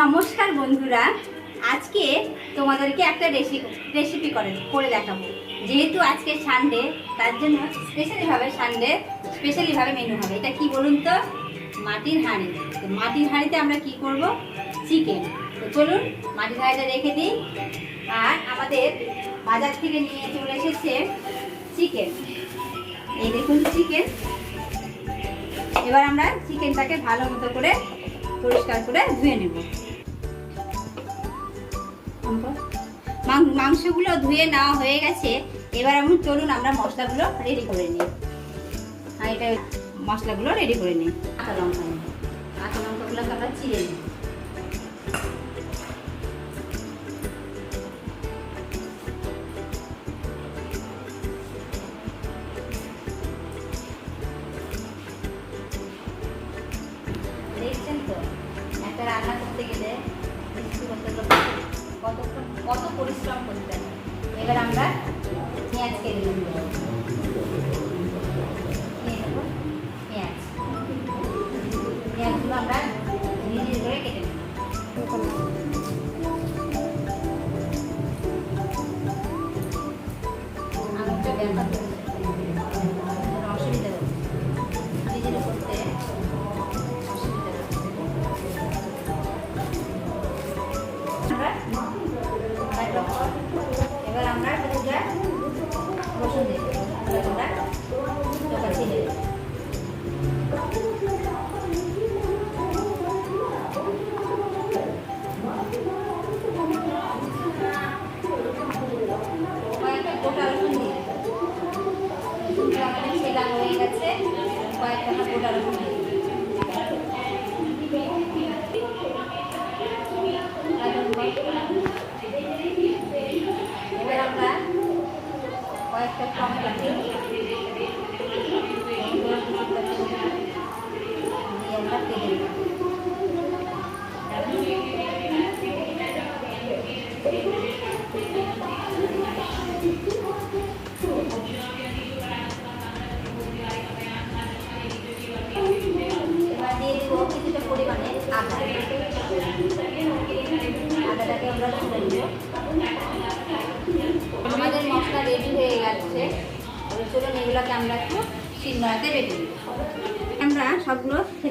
নমস্কার বন্ধুরা, আজকে তোমাদেরকে একটা রেসিপি রেসিপি করে করে দেখাবো। যেহেতু আজকে সানডে তার জন্য স্পেশালিভাবে সানডে স্পেশালিভাবে মেনু হবে। এটা কি বলুন তো? মাটির হাঁড়ি। তো মাটির হাঁড়িতে আমরা কি করব? চিকেন তো চলুন, মাটির হাঁড়িটা রেখে দিই। আর আমাদের বাজার থেকে নিয়ে চলে এসেছে চিকেন এই দেখুন চিকেন এবার আমরা চিকেনটাকে ভালো মতো করে পরিষ্কার করে ধুয়ে নেব। মাংসগুলো ধুয়ে নেওয়া হয়ে গেছে। এবার আমি, চলুন আমরা মশলাগুলো রেডি করে নিই। এটা মশলাগুলো রেডি করে নিই। আটা লঙ্কা আটা লঙ্কাগুলোকে আমরা চিড়ে নিই। পেঁয়াজ কেটে নেব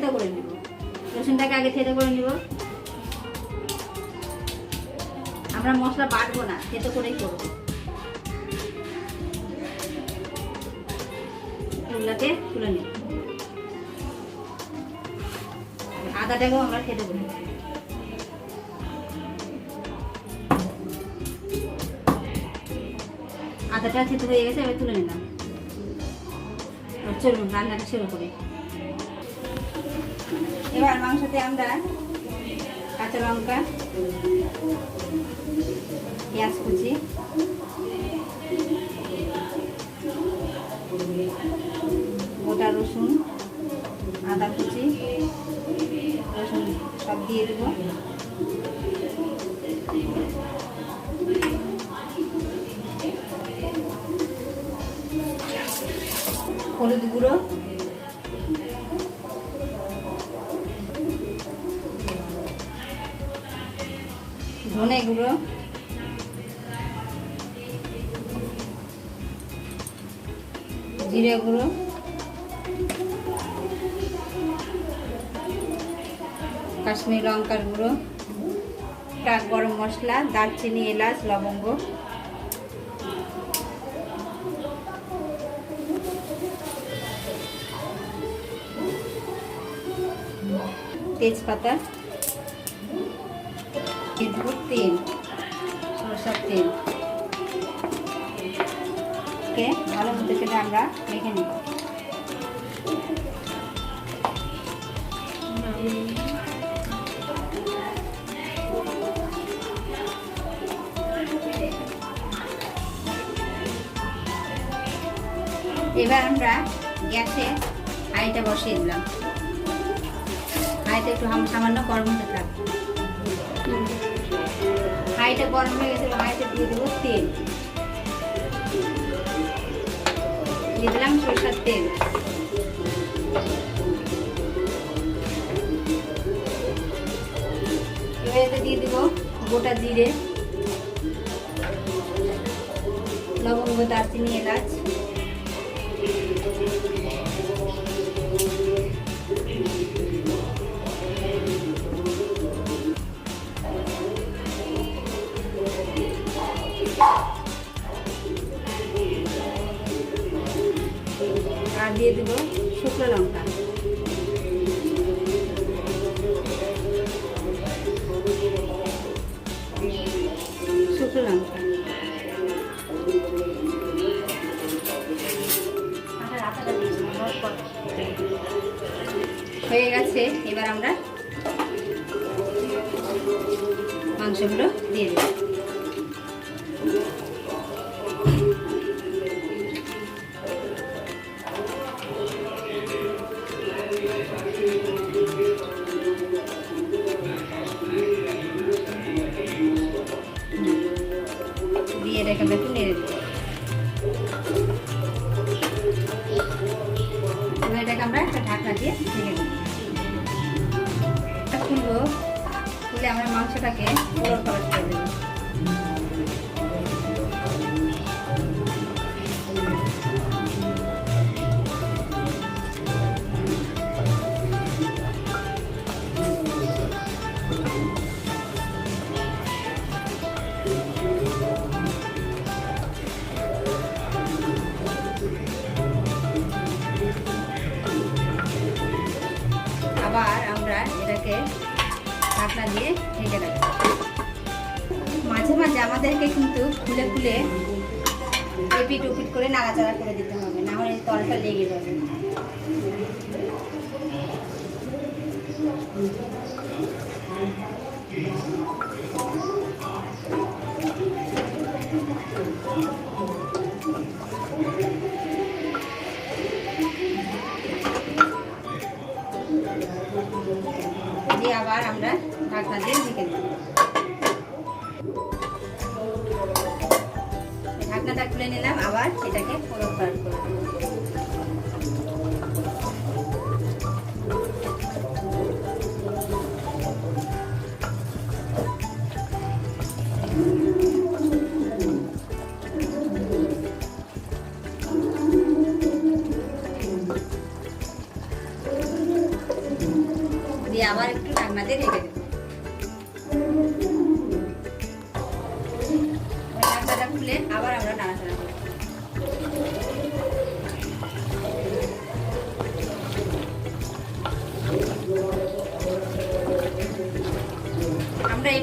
থেতো করে নেব। রসুনটাকে আগে থেতো করে নিব। আমরা মশলা বাটবো না, থেতো করেই করব। এগুলোকে তুলে নেব। আদাটাকেও আমরা খেতে করে আদাটা থেতো হয়ে গেছে, এবার তুলে নিলাম। চলুন, রান্নাটা শুরু করি। এবার মাংসতে আমরা কাঁচা লঙ্কা, পেঁয়াজ কুচি, গোটা রসুন, আদা কুচি, রসুন সব দিয়ে দেবো। হলুদ গুঁড়ো গুঁড়ো জিরে গুঁড়ো কাশ্মীর লঙ্কার গুঁড়ো। টাক গরম মশলা দারচিনি এলাচ লবঙ্গ। তেজপাতা। তেল সরষার তেল কে ভালো মতো সেটা আমরা মেখে নেব এবার আমরা গ্যাসে হাঁড়িটা বসিয়ে দিলাম। হাঁড়িটা একটু সামান্য গরম হতে থাক। হাঁড়িটা গরম হয়ে গেছে হাঁড়িতে দিয়ে দেবো তেল। দিয়ে দিলাম সরষার তেল। এবার গোটা জিরে, লবঙ্গ, দারচিনি, এলাচ। আর দিয়ে দেবো শুকনো লঙ্কা। শুকনো লঙ্কা। হয়ে গেছে। এবার আমরা মাংসগুলো আবার আমরা এটাকে ঢাকনা দিয়ে ঢেকে রাখব মাঝে মাঝে আমাদেরকে কিন্তু খুলে খুলে এপিট উপিট করে নাড়াচাড়া করে দিতে হবে, না হলে তলটা লেগে যাবে। দিয়ে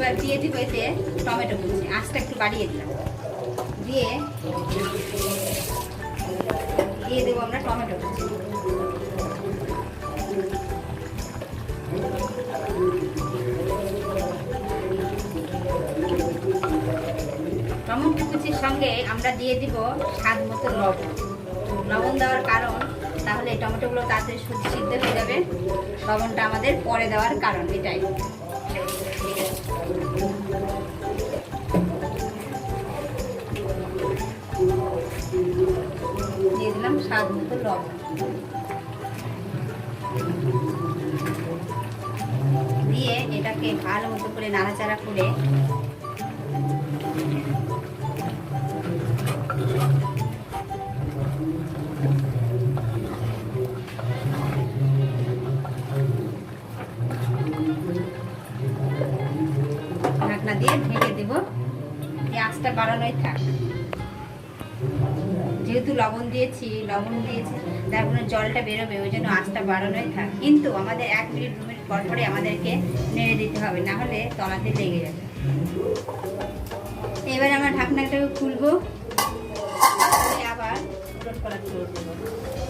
এবার দিয়ে দিব এতে টমেটো কুচি। আঁচটা একটু বাড়িয়ে দিলাম। দিয়ে দিয়ে দেবো আমরা টমেটো কুচি। টমেটো কুচির সঙ্গে আমরা দিয়ে দিব স্বাদ মতো লবণ। লবণ দেওয়ার কারণ, তাহলে টমেটোগুলো তাড়াতাড়ি সুদ- সিদ্ধ হয়ে যাবে। লবণটা আমাদের পরে দেওয়ার কারণ এটাই। দিয়ে দিলাম স্বাদ মতো লবণ। দিয়ে এটাকে ভালো মতো করে নাড়াচাড়া করে বাড়ানোই থাক। যেহেতু লবণ দিয়েছি লবণ দিয়েছি, তার কোনো জলটা বেরোবে, ওই জন্য আঁচটা বাড়ানোই থাক। কিন্তু আমাদের এক মিনিট, দু মিনিট পর পরে আমাদেরকে নেড়ে দিতে হবে, না হলে তলাতে লেগে যাবে। এবার আমরা ঢাকনাটাকে খুলবো। খুলে আবার করা শুরু দিয়ে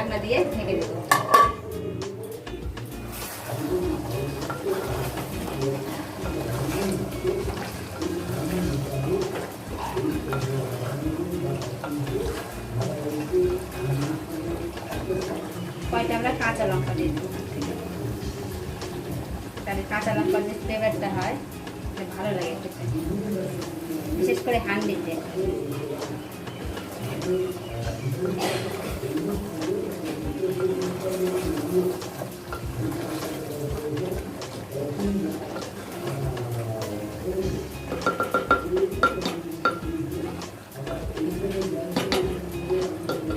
ঢাকনা দিয়ে ঢেকে দেবো। কয়টা? আমরা কাঁচা লঙ্কা দিয়ে দেবো। তাহলে কাঁচা লঙ্কার যে ফ্লেভারটা হয় ভালো লাগে বিশেষ করে হান্ডিতে।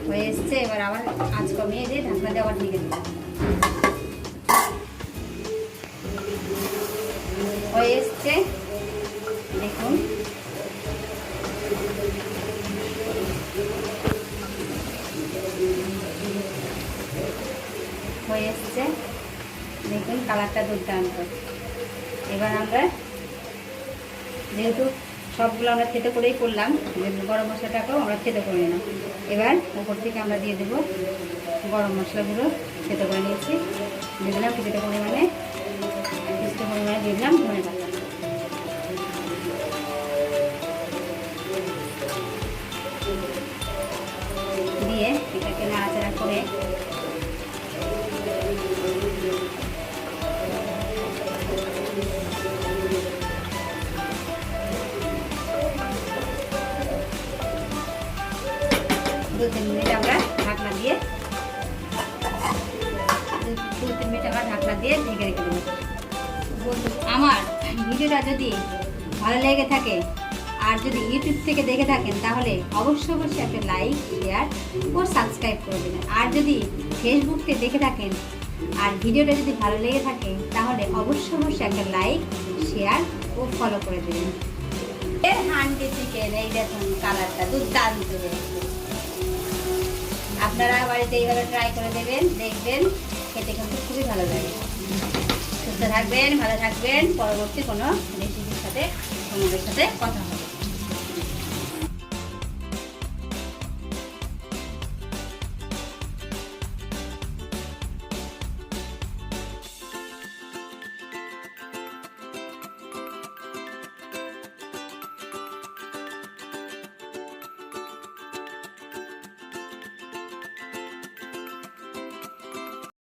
হয়ে এসছে এবার আবার আঁচ কমিয়ে দিয়ে ঢাকনা দিয়ে আবার ঢেকে দিলাম হয়ে এসছে আমরা খেতে করেই করলাম। গরম মশলাটাকেও আমরা খেতে করে নিলাম। এবার উপর থেকে আমরা দিয়ে দেবো গরম মশলাগুলো। খেতে করে নিয়েছি। দিয়ে দিলাম কিছুটা পরিমাণে কিছুটা পরিমাণে দিয়ে দিলাম ধনে পাতা। দু তিন মিনিট আমরা ঢাকনা দিয়ে দু- তিন মিনিট আমরা ঢাকনা দিয়ে ঢেকে রেখে দেবো আমার ভিডিওটা যদি ভালো লেগে থাকে আর যদি ইউটিউব থেকে দেখে থাকেন তাহলে অবশ্যই অবশ্যই একটা লাইক শেয়ার ও সাবস্ক্রাইব করে দেবেন। আর যদি ফেসবুক থেকে দেখে থাকেন আর ভিডিওটা যদি ভালো লেগে থাকে তাহলে অবশ্যই অবশ্যই একটা লাইক শেয়ার ও ফলো করে দেবেন। এর হান্ডি চিকেন এই দেখুন কালারটা দুর্দান্ত হয়েছে। আপনারা বাড়িতে এইভাবে ট্রাই করে দেবেন, দেখবেন খেতে কিন্তু খুবই ভালো লাগে। সুস্থ থাকবেন, ভালো থাকবেন, পরবর্তী কোনো রেসিপির সাথে তোমাদের সাথে কথা হবে।